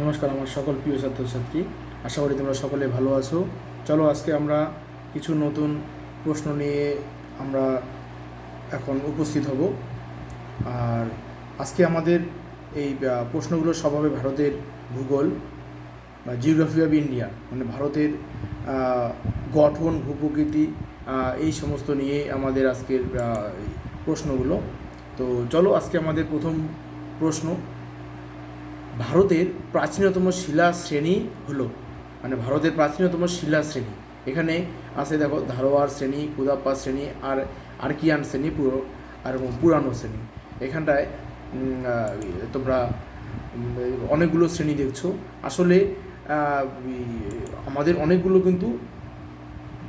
নমস্কার আমার সকল প্রিয় ছাত্রছাত্রী। আশা করি তোমরা সকলে ভালো আছো। চলো আজকে আমরা কিছু নতুন প্রশ্ন নিয়ে আমরা এখন উপস্থিত হব। আর আজকে আমাদের এই প্রশ্নগুলো সব হবে ভারতের ভূগোল বা জিওগ্রাফি অফ ইন্ডিয়া মানে ভারতের গঠন, ভূপ্রকৃতি এই সমস্ত নিয়ে আমাদের আজকের প্রশ্নগুলো। তো চলো আজকে আমাদের প্রথম প্রশ্ন। ভারতের প্রাচীনতম শিলা শ্রেণি হলো মানে ভারতের প্রাচীনতম শিলা শ্রেণি। এখানে আছে দেখো ধারোয়ার শ্রেণি, কুদাপ্পা শ্রেণি আর আর্কিয়ান শ্রেণি, পুরো আর পুরানো শ্রেণি। এখানটায় তোমরা অনেকগুলো শ্রেণি দেখছ। আসলে আমাদের অনেকগুলো কিন্তু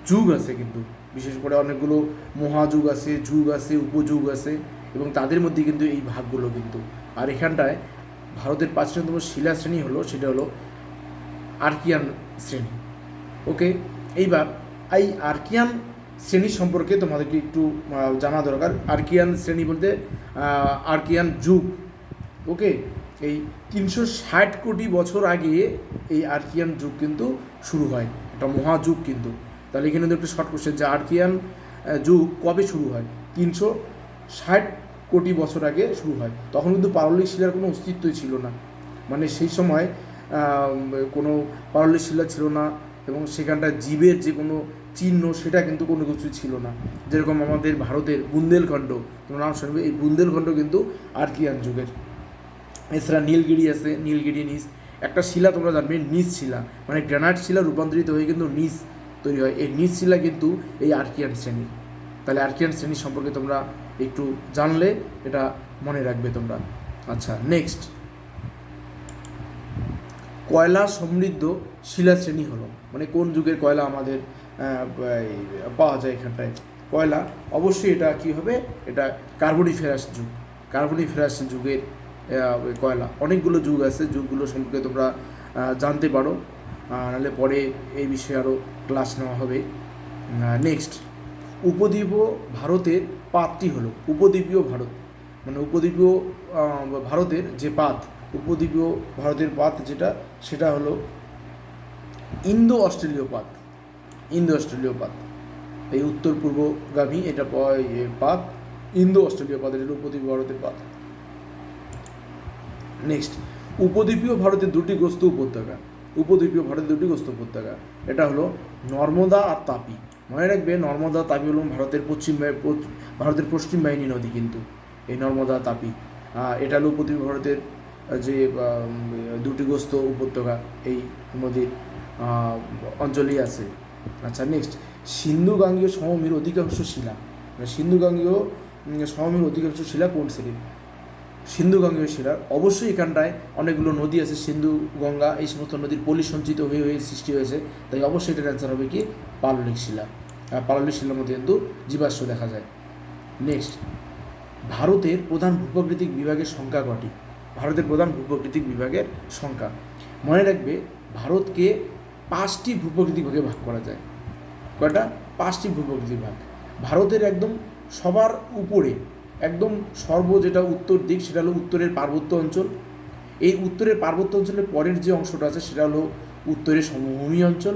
যুগ আছে কিন্তু। বিশেষ করে অনেকগুলো মহাযুগ আছে, যুগ আছে, উপযুগ আছে এবং তাদের মধ্যে কিন্তু এই ভাগগুলো কিন্তু। আর এখানটায় ভারতের প্রাচীনতম শিলা শ্রেণি হলো, সেটা হলো আর্কিয়ান শ্রেণি। ওকে এইবার এই আর্কিয়ান শ্রেণি সম্পর্কে তোমাদেরকে একটু জানা দরকার। আর্কিয়ান শ্রেণি বলতে আর্কিয়ান যুগ। ওকে এই তিনশো ষাট কোটি বছর আগে এই আর্কিয়ান যুগ কিন্তু শুরু হয়। একটা মহাযুগ কিন্তু। তাহলে এখানে একটা শর্ট কোশ্চেন যে আর্কিয়ান যুগ কবে শুরু হয়? তিনশো ষাট কোটি বছর আগে শুরু হয়। তখন কিন্তু পারলিক শিলার কোনো অস্তিত্বই ছিল না। মানে সেই সময় কোনো পারলিক শিলা ছিল না এবং সেখানটা জীবের যে কোনো চিহ্ন সেটা কিন্তু কোনো কিছু ছিল না। যেরকম আমাদের ভারতের বুন্দেলখণ্ড, তোমার নাম শুনবে, এই বুন্দেলখণ্ড কিন্তু আর্কিয়ান যুগের। এছাড়া নীলগিরি আছে, নীলগিরি নিস। একটা শিলা তোমরা জানবে, নিস শিলা। মানে গ্রানাইট শিলা রূপান্তরিত হয়ে কিন্তু নিস তৈরি হয়। এই নিস শিলা কিন্তু এই আর্কিয়ান শ্রেণির। তাহলে আর্কিয়ান শ্রেণি সম্পর্কে তোমরা একটু জানলে এটা মনে রাখবে তোমরা। আচ্ছা নেক্সট কয়লা সমৃদ্ধ শিলা শ্রেণি হলো। মানে কোন যুগের কয়লা আমাদের পাওয়া যায় এখানটায়? কয়লা, অবশ্যই এটা কি হবে? এটা কার্বনিফেরাস যুগ। কার্বনিফেরাস যুগের কয়লা। অনেকগুলো যুগ আছে, যুগগুলো সম্পর্কে তোমরা জানতে পারো। নাহলে পরে এই বিষয়ে আরও ক্লাস নেওয়া হবে। নেক্সট উপদ্বীপ ভারতের পাতটি হলো উপদ্বীপীয় ভারত। মানে উপদ্বীপীয় ভারতের যে পাত উপদ্বীপীয় ভারতের পাত যেটা, সেটা হলো ইন্দো অস্ট্রেলীয় পাত ইন্দো অস্ট্রেলীয় পাত এই উত্তর পূর্বগামী এটা পাত ইন্দো অস্ট্রেলীয় পাত এটা হলো উপদ্বীপীয় ভারতের পাত নেক্সট উপদ্বীপীয় ভারতের দুটি গ্রস্ত উপত্যকা। উপদ্বীপীয় ভারতের দুটি গ্রস্ত উপত্যকা। এটা হলো নর্মদা আর তাপি। মনে রাখবে, নর্মদা, তাপি হলো ভারতের পশ্চিম ভারতের পশ্চিম বাহিনী নদী কিন্তু, এই নর্মদা, তাপি। এটা হলো উপদ্বীপ ভারতের যে দুটি গ্রস্ত উপত্যকা, এই নদীর অঞ্চলেই আছে। আচ্ছা নেক্সট সিন্ধু গাঙ্গীয় সমভূমির অধিকাংশ শিলা। মানে সিন্ধু গাঙ্গীয় সমভূমির অধিকাংশ শিলা কোন শ্রেণির সিন্ধু গঙ্গীয় শিলার। অবশ্যই এখানটায় অনেকগুলো নদী আছে, সিন্ধু, গঙ্গা, এই সমস্ত নদীর পলি সঞ্চিত হয়ে হয়ে সৃষ্টি হয়েছে। তাই অবশ্যই এটার অ্যান্সার হবে কি? পাললিক শিলা। আর পাললিক শিলার মধ্যে কিন্তু জীবাশ্ম দেখা যায়। নেক্সট ভারতের প্রধান ভূপ্রাকৃতিক বিভাগের সংখ্যা কটি? ভারতের প্রধান ভূপ্রাকৃতিক বিভাগের সংখ্যা। মনে রাখবে, ভারতকে পাঁচটি ভূপ্রাকৃতিক ভাগে ভাগ করা যায়। কয়টা? পাঁচটি ভূপ্রকৃতির ভাগ ভারতের একদম সবার উপরে একদম সর্ব যেটা উত্তর দিক, সেটা হলো উত্তরের পার্বত্য অঞ্চল। এই উত্তরের পার্বত্য অঞ্চলের পরের যে অংশটা আছে, সেটা হলো উত্তরের সমভূমি অঞ্চল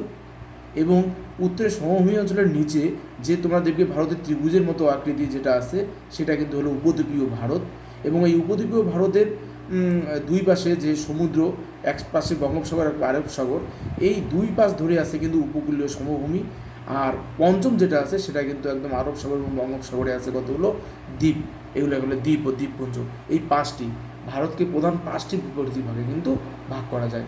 এবং উত্তরের সমভূমি অঞ্চলের নিচে যে তোমরা দেখবে ভারতের ত্রিভুজের মতো আকৃতি যেটা আছে, সেটা কিন্তু হলো উপদ্বীপীয় ভারত এবং এই উপদ্বীপীয় ভারতের দুই পাশে যে সমুদ্র, এক পাশে বঙ্গোপসাগর এক আরব সাগর, এই দুই পাশ ধরে আছে কিন্তু উপকূলীয় সমভূমি। আর পঞ্চম যেটা আছে, সেটা কিন্তু একদম আরব সাগর এবং বঙ্গোপসাগরে আছে কতগুলো? দ্বীপ। এগুলো এগুলো দ্বীপ ও দ্বীপপুঞ্জ। এই পাঁচটি। ভারতকে প্রধান পাঁচটি বিপরীত ভাগে কিন্তু ভাগ করা যায়।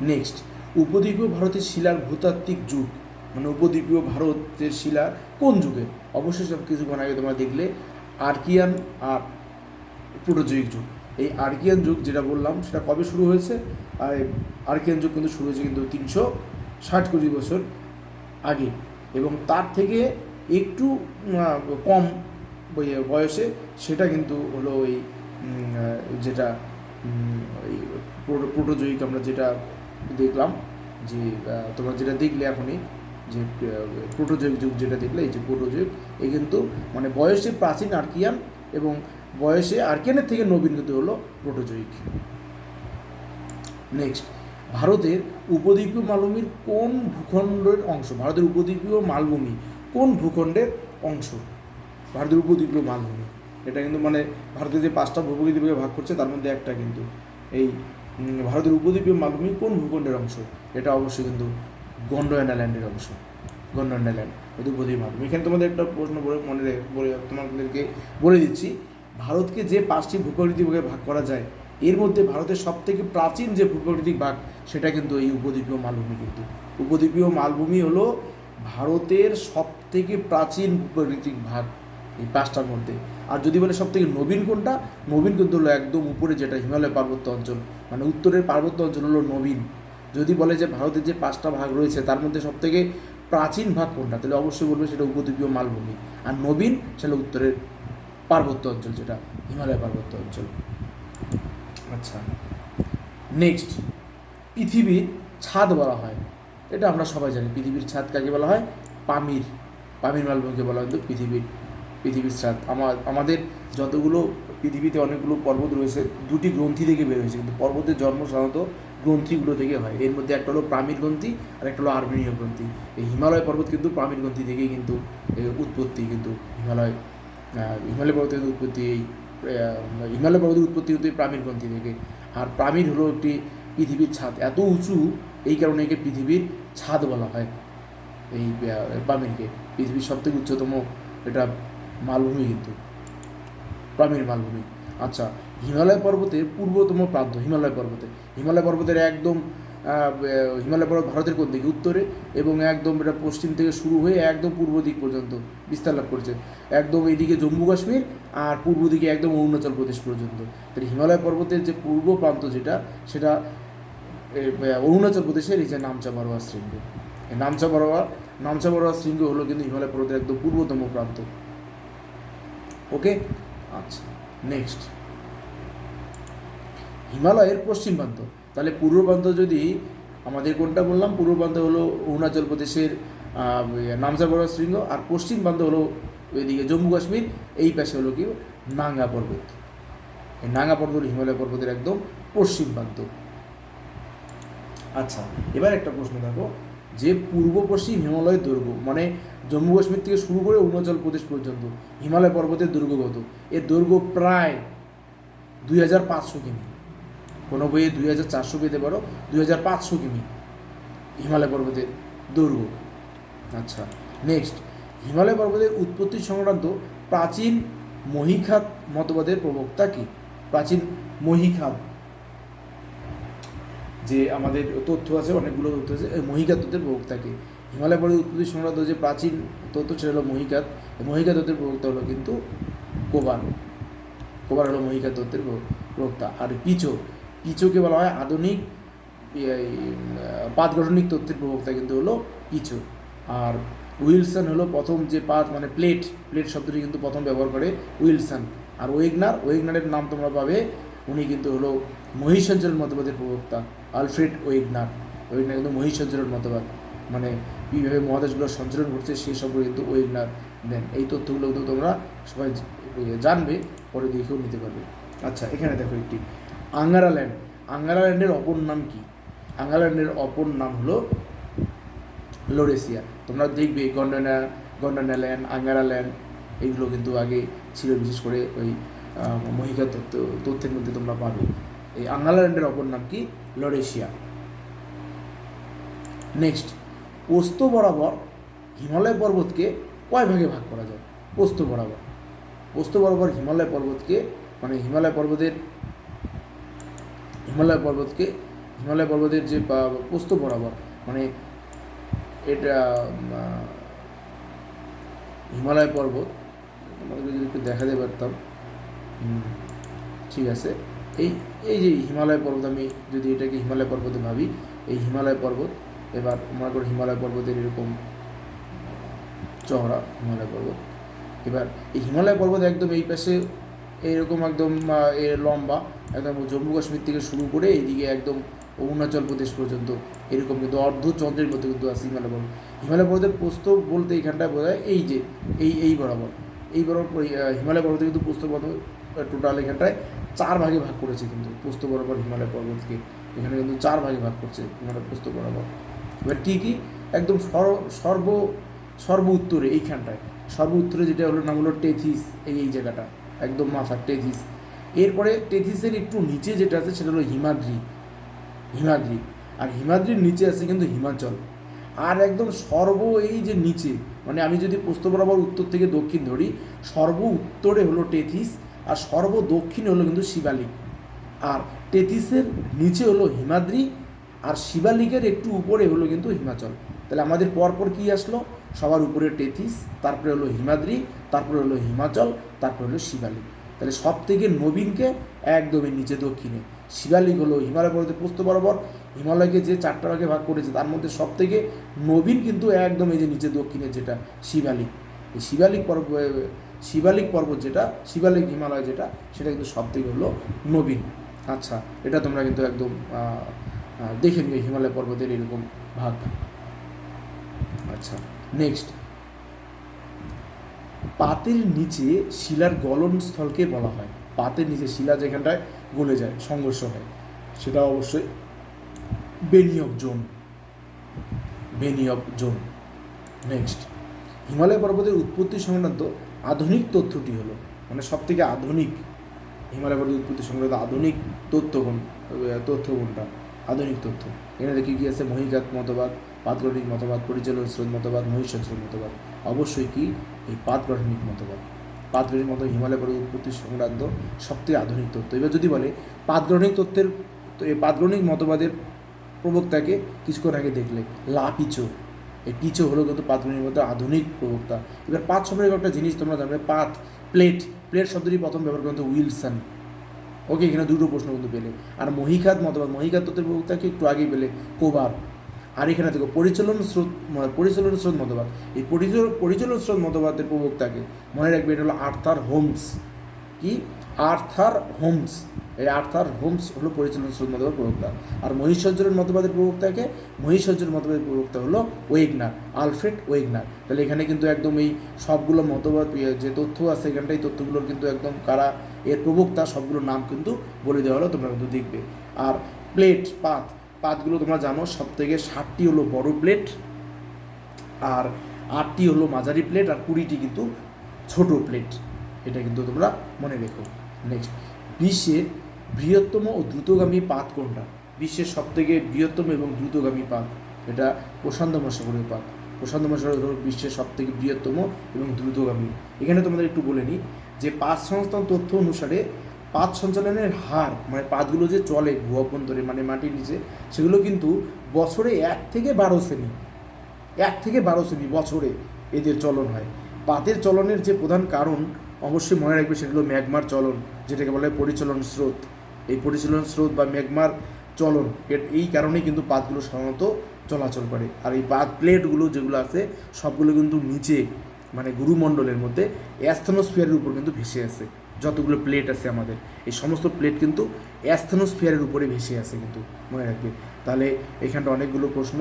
নেক্সট, উপদ্বীপীয় ভারতের শিলার ভূতাত্ত্বিক যুগ। মানে উপদ্বীপীয় ভারতের শিলা কোন যুগে? অবশ্যই সব কিছুক্ষণ আগে তোমরা দেখলে, আর্কিয়ান আর প্রোটোজয়িক যুগ। এই আর্কিয়ান যুগ যেটা বললাম, সেটা কবে শুরু হয়েছে? আর আর্কিয়ান যুগ কিন্তু শুরু হয়েছে কিন্তু তিনশো ষাট কোটি বছর আগে এবং তার থেকে একটু কম বয়সে সেটা কিন্তু হলো ওই যেটা প্রোটোজয়িক আমরা যেটা দেখলাম যে তোমরা যেটা দেখলে এখনই যে আহ, প্রোটোজয়িক যুগ যেটা দেখলে এই যে প্রোটোজয়িক এই কিন্তু মানে বয়সে প্রাচীন আর্কিয়ান এবং বয়সে আর্কিয়ানের থেকে নবীন কিন্তু হলো প্রোটোজয়িক। নেক্সট ভারতের উপদ্বীপীয় মালভূমির কোন ভূখণ্ডের অংশ? ভারতের উপদ্বীপীয় মালভূমি কোন ভূখণ্ডের অংশ? ভারতের উপদ্বীপীয় মালভূমি। এটা কিন্তু মানে ভারতের যে পাঁচটা ভূপ্রকৃতিকে ভাগ করছে, তার মধ্যে একটা কিন্তু। এই ভারতের উপদ্বীপীয় মালভূমি কোন ভূখণ্ডের অংশ? এটা অবশ্যই কিন্তু গন্ডোয়ানা ল্যান্ডের অংশ। গন্ডোয়ানা ল্যান্ড ওদের উপদ্বীপ মালভূমি। এখানে তোমাদের একটা প্রশ্ন বলে মনে বলে তোমাদেরকে বলে দিচ্ছি। ভারতকে যে পাঁচটি ভূপ্রকৃতি ভাগে করা যায়, এর মধ্যে ভারতের সব থেকে প্রাচীন যে ভূপ্রকৃতিক ভাগ সেটা কিন্তু এই উপদ্বীপীয় মালভূমি কিন্তু। উপদ্বীপীয় মালভূমি হলো ভারতের সব থেকে প্রাচীন ভূপ্রকৃতিক ভাগ এই পাঁচটার মধ্যে। আর যদি বলে সব থেকে নবীন কোনটা? নবীন কিন্তু হলো একদম উপরে যেটা হিমালয় পার্বত্য অঞ্চল মানে উত্তরের পার্বত্য অঞ্চল হলো নবীন। যদি বলে যে ভারতের যে পাঁচটা ভাগ রয়েছে, তার মধ্যে সব থেকে প্রাচীন ভাগ কোনটা? তাহলে অবশ্যই বলবে সেটা উপদ্বীপীয় মালভূমি। আর নবীন, সেটা উত্তরের পার্বত্য অঞ্চল, যেটা হিমালয় পার্বত্য অঞ্চল। আচ্ছা নেক্সট পৃথিবীর ছাদ বলা হয়। এটা আমরা সবাই জানি। পৃথিবীর ছাদ কাকে বলা হয়? পামির। পামির মালভূমিকে বলা হয়। পৃথিবীর পৃথিবীর ছাদ। আমার আমাদের যতগুলো পৃথিবীতে অনেকগুলো পর্বত রয়েছে, দুটি গ্রন্থি থেকে বের হয়েছে। কিন্তু পর্বতের জন্ম সাধারণত গ্রন্থিগুলো থেকে হয়। এর মধ্যে একটা হলো প্রামির গ্রন্থি আর একটা হলো আর্মেনীয় গ্রন্থি। এই হিমালয় পর্বত কিন্তু প্রামির গ্রন্থি থেকেই কিন্তু উৎপত্তি। কিন্তু হিমালয় হিমালয় পর্বতের উৎপত্তি এই হিমালয় পর্বতের উৎপত্তি কিন্তু প্রামির গ্রন্থি থেকে। আর প্রামির হলো একটি পৃথিবীর ছাদ। এত উঁচু, এই কারণে একে পৃথিবীর ছাদ বলা হয়। এই পামিরকে পৃথিবীর সবথেকে উচ্চতম এটা মালভূমি কিন্তু। প্রামির মালভূমি। আচ্ছা হিমালয় পর্বতের পূর্বতম প্রান্ত, হিমালয় পর্বতে। হিমালয় পর্বতের একদম হিমালয় পর্বত ভারতের কোন দিকে? উত্তরে। এবং একদম এটা পশ্চিম থেকে শুরু হয়ে একদম পূর্ব দিক পর্যন্ত বিস্তার লাভ করছে। একদম এইদিকে জম্মু কাশ্মীর আর পূর্ব দিকে একদম অরুণাচল প্রদেশ পর্যন্ত। তাহলে হিমালয় পর্বতের যে পূর্ব প্রান্ত যেটা, সেটা অরুণাচল প্রদেশের এই যে নামচা বরোয়া শৃঙ্গ। এই নামচা বরোয়া নামচা বরোয়া শৃঙ্গ হলো কিন্তু হিমালয় পর্বতের একদম পূর্বতম প্রান্ত। ওকে? আচ্ছা নেক্সট। হিমালয়ের পশ্চিম প্রান্ত। তাহলে পূর্ব প্রান্ত যদি আমাদের কোনটা বললাম? পূর্ব প্রান্ত হলো অরুণাচল প্রদেশের নামচা বড় শৃঙ্গ। আর পশ্চিম প্রান্ত হলো ওইদিকে জম্মু কাশ্মীর। এই পাশে হলো কি? নাঙ্গা পর্বত। এই নাঙ্গা পর্বত হিমালয় পর্বতের একদম পশ্চিম প্রান্ত। আচ্ছা এবার একটা প্রশ্ন দেখো। যে পূর্ব পশ্চিম হিমালয় দৈর্ঘ্য মানে জম্মু কাশ্মীর থেকে শুরু করে অরুণাচল প্রদেশ পর্যন্ত, হিমালয় পর্বতের দৈর্ঘ্য কত? এর দৈর্ঘ্য প্রায় দুই হাজার পাঁচশো কিমি। কোনো বইয়ে দুই হাজার চারশো পেতে পারো, দুই হাজার পাঁচশো কিমি হিমালয় পর্বতের দৈর্ঘ্য আচ্ছা নেক্সট হিমালয় পর্বতের উৎপত্তি সংক্রান্ত প্রাচীন মহিখাত মতবাদের প্রবক্তা কি? প্রাচীন মহিখাত যে আমাদের তথ্য আছে, অনেকগুলো তথ্য আছে, এই মহিকাত তথ্যের প্রবক্তাকে হিমালয় পর্বতের উৎপত্তি সংক্রান্ত যে প্রাচীন তথ্য সেটা হলো মহিকাত এই মহিকাত তথ্যের প্রবক্তা হলো কিন্তু কোবার কোবার হলো মহিকাত তথ্যের প্র- প্রবক্তা। আর পিচো, পিচোকে বলা হয় আধুনিক পাত গঠনিক তথ্যের প্রবক্তা কিন্তু হলো পিচো। আর উইলসন হলো প্রথম যে পাত মানে প্লেট প্লেট শব্দটি কিন্তু প্রথম ব্যবহার করে উইলসন। আর ওয়েগনার, ওয়েগনারের নাম তোমরা পাবে, উনি কিন্তু হলো মহিষঞ্চরণ মতবাদের প্রবক্তা। আলফ্রেড ওয়েগনার ওয়েগনার কিন্তু মহিষঞ্চরণ মতবাদ। মানে কীভাবে মহাদেশগুলোর সঞ্চালন ঘটছে সেই সম্পর্কে কিন্তু ওয়েগনার দেন এই তথ্যগুলো কিন্তু তোমরা সবাই জানবে, পরে দেখেও নিতে পারবে। আচ্ছা এখানে দেখো একটি। আঙ্গারাল্যান্ড। আঙ্গারাল্যান্ডের অপর নাম কি? আঙ্গারা ল্যান্ডের অপর নাম হলো লোরেসিয়া। তোমরা দেখবে গন্ডানা গন্ডানা ল্যান্ড আঙ্গারা এইগুলো কিন্তু আগে ছিল, বিশেষ করে ওই মহিকা তথ্য তথ্যের মধ্যে তোমরা পাবে। এই আঙ্গারা ল্যান্ডের অপর নাম কি? লরেশিয়া। নেক্সট পোস্ত বরাবর হিমালয় পর্বতকে কয় ভাগে ভাগ করা যায়? পোস্ত বরাবর। পোস্ত বরাবর হিমালয় পর্বতকে মানে হিমালয় পর্বতের, হিমালয় পর্বতকে, হিমালয় পর্বতের যে পোস্ত বরাবর মানে এটা হিমালয় পর্বত আমাদেরকে যদি একটু দেখাতে পারতাম ঠিক আছে। এই এই যে হিমালয় পর্বত আমি যদি এটাকে হিমালয় পর্বতে ভাবি এই হিমালয় পর্বত এবার মনে করো হিমালয় পর্বতের এরকম চওড়া হিমালয় পর্বত। এবার এই হিমালয় পর্বত একদম এই পাশে এইরকম একদম আহ, এ লম্বা একদম জম্মু কাশ্মীর থেকে শুরু করে এইদিকে একদম অরুণাচল প্রদেশ পর্যন্ত এরকম কিন্তু অর্ধচন্দ্রের মধ্যে কিন্তু আছে হিমালয় পর্বত। হিমালয় পর্বতের প্রস্থ বলতে এইখানটায় বোঝায় এই যে এই এই বরাবর। এই বরাবর হিমালয় পর্বতে কিন্তু প্রস্থ পর্বত টোটাল এখানটায় চার ভাগে ভাগ করেছে কিন্তু প্রস্থ বরাবর হিমালয় পর্বতকে। এখানে কিন্তু চার ভাগে ভাগ করছে হিমালয় প্রস্থ বরাবর। এবার কি কি? একদম সর- সর্ব সর্ব উত্তরে এইখানটায়। সর্ব উত্তরে যেটা হলো নাম হলো টেথিস, এই এই জায়গাটা। একদম মাথা, টেথিস। এরপরে টেথিসের একটু নিচে যেটা আছে সেটা হলো হিমাদ্রি। হিমাদ্রি। আর হিমাদ্রির নিচে আছে কিন্তু হিমাচল। আর একদম সর্ব এই যে নিচে মানে আমি যদি প্রস্থ বরাবর উত্তর থেকে দক্ষিণ ধরি, সর্ব উত্তরে হলো টেথিস আর সর্ব দক্ষিণে হলো কিন্তু শিবালিক। আর টেথিসের নিচে হলো হিমাদ্রি, আর শিবালিকের একটু উপরে হলো কিন্তু হিমাচল। তাহলে আমাদের পরপর কি আসলো? সবার উপরে টেথিস তারপরে হলো হিমাদ্রি, তারপরে হলো হিমাচল, তারপরে হলো শিবালিক। তাহলে সব থেকে নবীনকে একদমই নিচে দক্ষিণে। শিবালিক হলো হিমালয় পর্বতে প্রস্থ বরাবর। হিমালয়কে যে চারটা ভাগে ভাগ করেছে, তার মধ্যে সব থেকে নবীন কিন্তু একদম এই যে নিচে দক্ষিণে যেটা শিবালিক। এই শিবালিক পর্ব শিবালিক পর্বত যেটা, শিবালিক হিমালয় যেটা, সেটা কিন্তু সব থেকে হলো নবীন। আচ্ছা এটা তোমরা কিন্তু একদম দেখে নিও হিমালয় পর্বতের এরকম ভাগ। আচ্ছা নেক্সট পাতের নিচে শিলার গলন স্থলকে বলা হয়। পাতের নিচে শিলা যেখানটায় গলে যায়, সংঘর্ষ হয়, সেটা অবশ্যই Benioff zone. Benioff zone. Next Himalaya পর্বতের উৎপত্তি সংক্রান্ত আধুনিক তথ্যটি হলো মানে সব থেকে আধুনিক, হিমালয় পর্বতের উৎপত্তি সংক্রান্ত আধুনিক তথ্য কোন তথ্য কোনটা আধুনিক তথ্য। এখানে কী কী আছে? মহিঘাত মতবাদ পাতগণিক মতবাদ, পরিচালন স্রোত মতবাদ মহিষাচল মতবাদ। অবশ্যই কি? এই পাতগঠনিক মতবাদ। পাতগণিক মত হিমালয় পর্বত উৎপত্তি সংক্রান্ত সবথেকে আধুনিক তথ্য। এবার যদি বলে পাতগণিক তথ্যের, এই পাতগণিক মতবাদের প্রবক্তাকে কিছুক্ষণ আগে দেখলে লা পিচো এই পিচো হলো কিন্তু পাতগণিক মতো আধুনিক প্রবক্তা। এবার পাত সম্পর্কে একটা জিনিস তোমরা জানবে পাত প্লেট প্লেট শব্দটি প্রথম ব্যবহার করতে উইলসন। ওকে, এখানে দুটো প্রশ্ন কিন্তু পেলে। আর মহিখাত মতবাদ মহিখাত তত্ত্বের প্রবক্তাকে একটু আগেই পেলে কোবার। আর এখানে দেখো, পরিচালন স্রোত পরিচালন স্রোত মতবাদ। এই পরিচালন পরিচালন স্রোত মতবাদের প্রবক্তাকে মনে রাখবে, এটা হলো আর্থার হোমস। কি? Arthur Holmes. এই আর্থার হোমস হলো পরিচালন স্রোত মতবাদ প্রবক্তা। আর মহিষজ্জরের মতবাদের প্রবক্তাকে মহিষজ্জর মতবাদের প্রবক্তা হলো ওয়েগনার, আলফ্রেড ওয়েগনার। তাহলে এখানে কিন্তু একদম এই সবগুলো মতবাদ ইয়ে যে তথ্য আছে এখানটা এই তথ্যগুলোর কিন্তু একদম কারা এর প্রবক্তা, সবগুলোর নাম কিন্তু বলে দেওয়া হলো, তোমরা কিন্তু দেখবে। আর প্লেট, পাত, পাতগুলো তোমরা জানো সব থেকে ষাটটি হলো বড় প্লেট, আর আটটি হলো মাঝারি প্লেট, আর কুড়িটি কিন্তু ছোট প্লেট। এটা কিন্তু তোমরা মনে রেখো। নেক্সট। বিশ্বের বৃহত্তম ও দ্রুতগামী পাত কোনটা? বিশ্বের সব থেকে বৃহত্তম এবং দ্রুতগামী পাত। এটা প্রশান্ত মহাসাগরের পাত। প্রশান্ত মহাসাগর হলো বিশ্বের সব থেকে বৃহত্তম এবং দ্রুতগামী। এখানে তোমাদের একটু বলে নিই যে পাত সংস্থান তথ্য অনুসারে পাত সঞ্চালনের হার মানে পাতগুলো যে চলে ভূ অভ্যন্তরে মানে মাটির নিচে, সেগুলো কিন্তু বছরে এক থেকে বারো সেমি এক থেকে বারো সেমি বছরে এদের চলন হয়। পাতের চলনের যে প্রধান কারণ অবশ্যই মনে রাখবে সেগুলো ম্যাগমার চলন, যেটাকে বলা হয় পরিচলন স্রোত। এই পরিচলন স্রোত বা ম্যাগমার চলন এই কারণেই কিন্তু পাতগুলো সাধারণত চলাচল করে। আর এই পাত প্লেটগুলো যেগুলো আছে, সবগুলো কিন্তু নিচে মানে গুরুমণ্ডলের মধ্যে অ্যাস্থনোস্ফিয়ারের উপর কিন্তু ভেসে আছে যতগুলো প্লেট আছে আমাদের। এই সমস্ত প্লেট কিন্তু অ্যাস্থনোস্ফিয়ারের উপরে ভেসে আছে কিন্তু, মনে রাখবে। তাহলে এখানটা অনেকগুলো প্রশ্ন,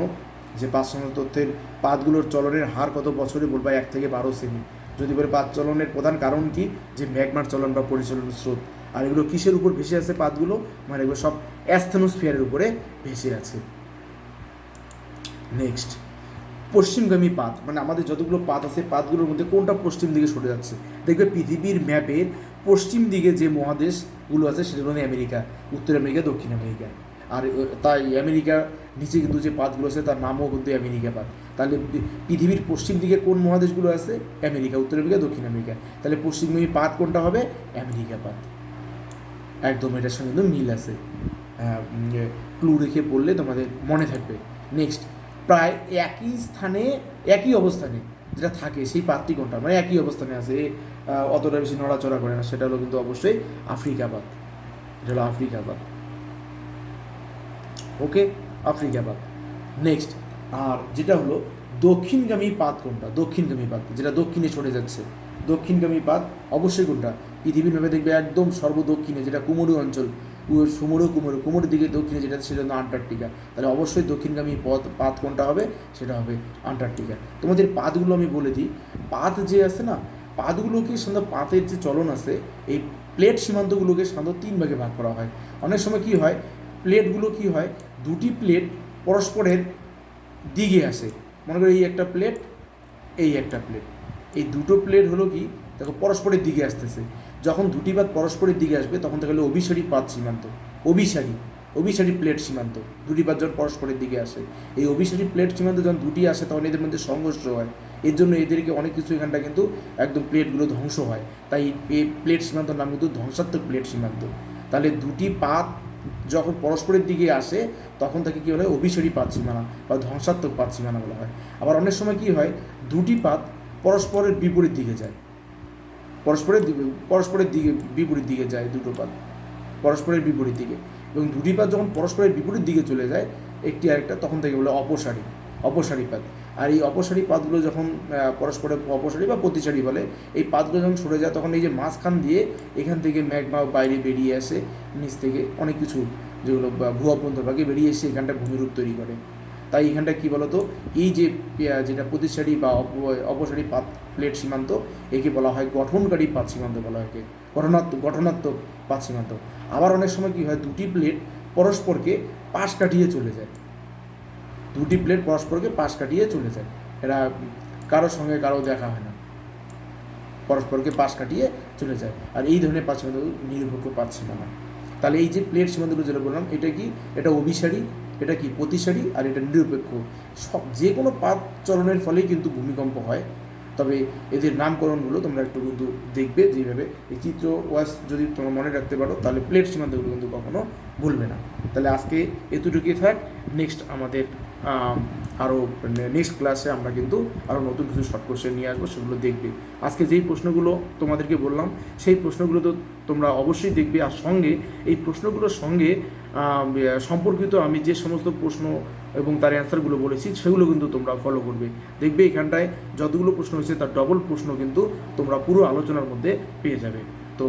যে পাঁচ সংখ্যক তথ্যের পাতগুলোর চলনের হার কত বছরে বলবা এক থেকে বারো সেমি। যদি বলে পাত চলনের প্রধান কারণ কি? যে ম্যাগমার চলন বা পরিচালন স্রোত। আর এগুলো কিসের উপর ভেসে আছে পাতগুলো? মানে এগুলো সব অ্যাস্থনোস্ফিয়ারের উপরে ভেসে আছে নেক্সট পশ্চিমগামী পাত। মানে আমাদের যতগুলো পাত আছে, পাতগুলোর মধ্যে কোনটা পশ্চিম দিকে সরে যাচ্ছে? দেখবে পৃথিবীর ম্যাপের পশ্চিম দিকে যে মহাদেশগুলো আছে সেগুলো হলো আমেরিকা, উত্তর আমেরিকা, দক্ষিণ আমেরিকা। আর তাই আমেরিকা নিচে কিন্তু যে পাতগুলো আছে, তার নামও কিন্তু আমেরিকা পাত। তাহলে পৃথিবীর পশ্চিম দিকে কোন মহাদেশগুলো আছে? আমেরিকা, উত্তর আমেরিকা, দক্ষিণ আমেরিকা। তাহলে পশ্চিমগামী পাত কোনটা হবে? আমেরিকা পাত। একদম এটার সঙ্গে কিন্তু মিল আছে। ক্লু রেখে পড়লে তোমাদের মনে থাকবে। নেক্সট প্রায় একই স্থানে, একই অবস্থানে যেটা থাকে, সেই পাতটি কোনটা মানে একই অবস্থানে আছে। অতটা বেশি নড়াচড়া করে না, সেটা হলো কিন্তু অবশ্যই আফ্রিকা পাত এটা হলো আফ্রিকা পাত ওকে আফ্রিকা পাত নেক্সট আর যেটা হলো দক্ষিণগামী পাত কোনটা দক্ষিণগামী পাত, যেটা দক্ষিণে সরে যাচ্ছে। দক্ষিণগামী পাত, অবশ্যই কোনটা? পৃথিবীর ভাবে দেখবে একদম সর্বদক্ষিণে, যেটা কুমরু অঞ্চল। সুমরু, কুমরু, কুমরুর দিকে দক্ষিণে যেটা সেটা আন্টার্কটিকা। তাহলে অবশ্যই দক্ষিণগামী পথ পাত কোনটা হবে? সেটা হবে আন্টার্কটিকা। তোমাদের পাতগুলো আমি বলে দিই। পাত যে আছে না পাতগুলোকে সাধারণত পাতের যে চলন আছে, এই প্লেট সীমান্তগুলোকে সাধারণত তিন ভাগে ভাগ করা হয়। অনেক সময় কি হয়, প্লেটগুলো কি হয়, দুটি প্লেট পরস্পরের দিকে আসে। মনে করো এই একটা প্লেট, এই একটা প্লেট। এই দুটো প্লেট হলো কি, দেখো পরস্পরের দিকে আসতেছে। যখন দুটি বাদ পরস্পরের দিকে আসবে, তখন তাহলে অভিসারী পাত সীমান্ত, অভিসারী অভিসারী প্লেট সীমান্ত। দুটি পাত যখন পরস্পরের দিকে আসে, এই অভিসারী প্লেট সীমান্ত যখন দুটি আসে, তখন এদের মধ্যে সংঘর্ষ হয়। এর জন্য এদেরকে অনেক কিছু এখানটা কিন্তু একদম প্লেটগুলো ধ্বংস হয়। তাই এই প্লেট সীমান্তর নাম কিন্তু ধ্বংসাত্মক প্লেট সীমান্ত। তাহলে দুটি পাত যখন পরস্পরের দিকে আসে, তখন তাকে কী বলা অভিসারী পাত সীমানা বা ধ্বংসাত্মক পাত সীমানা বলা হয়। আবার অনেক সময় কী হয়? দুটি পাত পরস্পরের বিপরীত দিকে যায়। পরস্পরের পরস্পরের দিকে, বিপরীত দিকে যায় দুটো পাত। পরস্পরের বিপরীত দিকে। এবং দুটি পাত যখন পরস্পরের বিপরীত দিকে চলে যায়, একটি আরেকটা তখন থেকে বলে অপসারী অপসারী পাত। আর এই অপসারী পাতগুলো যখন পরস্পরের অপসারী বা প্রতিসারী বলে, এই পাতগুলো যখন সরে যায়, তখন এই যে মাঝখান দিয়ে এখান থেকে ম্যাগমা বাইরে বেরিয়ে আসে, নিচ থেকে অনেক কিছু যেগুলো বা ভূঅভ্যন্তরভাগে বেরিয়ে এসে এখানটা ভূমিরূপ তৈরি করে। তাই এখানটা কী বলতো? এই যে যেটা প্রতিসারী বা অপ- অপসারী পাত, প্লেট সীমান্ত, একে বলা হয় গঠনকারী পাত সীমান্ত বলা হয় গঠনাত্মক গঠনাত্মক পাত সীমান্ত। আবার অনেক সময় কী হয়, দুটি প্লেট পরস্পরকে পাশ কাটিয়ে চলে যায়। দুটি প্লেট পরস্পরকে পাশ কাটিয়ে চলে যায়। এরা কারোর সঙ্গে কারও দেখা হয় না। পরস্পরকে পাশ কাটিয়ে চলে যায়। আর এই ধরনের পাঁচ সীমান্ত নিরপেক্ষ পাত সীমানা। তাহলে এই যে প্লেট সীমান্তগুলো যেটা বললাম, এটা কি? এটা অভিসারী এটা কি প্রতিসারী আর এটা নিরপেক্ষ? সব যে কোনো পাত চলনের ফলেই কিন্তু ভূমিকম্প হয়। তবে এদের নামকরণগুলো তোমরা একটু কিন্তু দেখবে যেভাবে। এই চিত্র ওয়াজ যদি তোমরা মনে রাখতে পারো, তাহলে প্লেট সীমান্তগুলো কিন্তু কখনো ভুলবে না। তাহলে আজকে এতটুকুই থাক। নেক্সট আমাদের আরও নেক্সট ক্লাসে আমরা কিন্তু আরও নতুন কিছু শর্ট কোশ্চেন নিয়ে আসব, সেগুলো দেখবে। আজকে যেই প্রশ্নগুলো তোমাদেরকে বললাম, সেই প্রশ্নগুলো তো তোমরা অবশ্যই দেখবে। আর সঙ্গে, এই প্রশ্নগুলোর সঙ্গে সম্পর্কিত আমি যে সমস্ত প্রশ্ন এবং তার অ্যান্সারগুলো বলেছি, সেগুলো কিন্তু তোমরা ফলো করবে। দেখবে এখানটায় যতগুলো প্রশ্ন হয়েছে, তার ডবল প্রশ্ন কিন্তু তোমরা পুরো আলোচনার মধ্যে পেয়ে যাবে। তো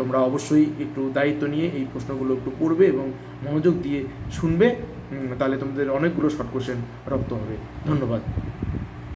তোমরা অবশ্যই একটু দায়িত্ব নিয়ে এই প্রশ্নগুলো একটু পড়বে এবং মনোযোগ দিয়ে শুনবে। তাহলে তোমাদের অনেকগুলো শর্ট কোশ্চেন রপ্ত হবে। ধন্যবাদ।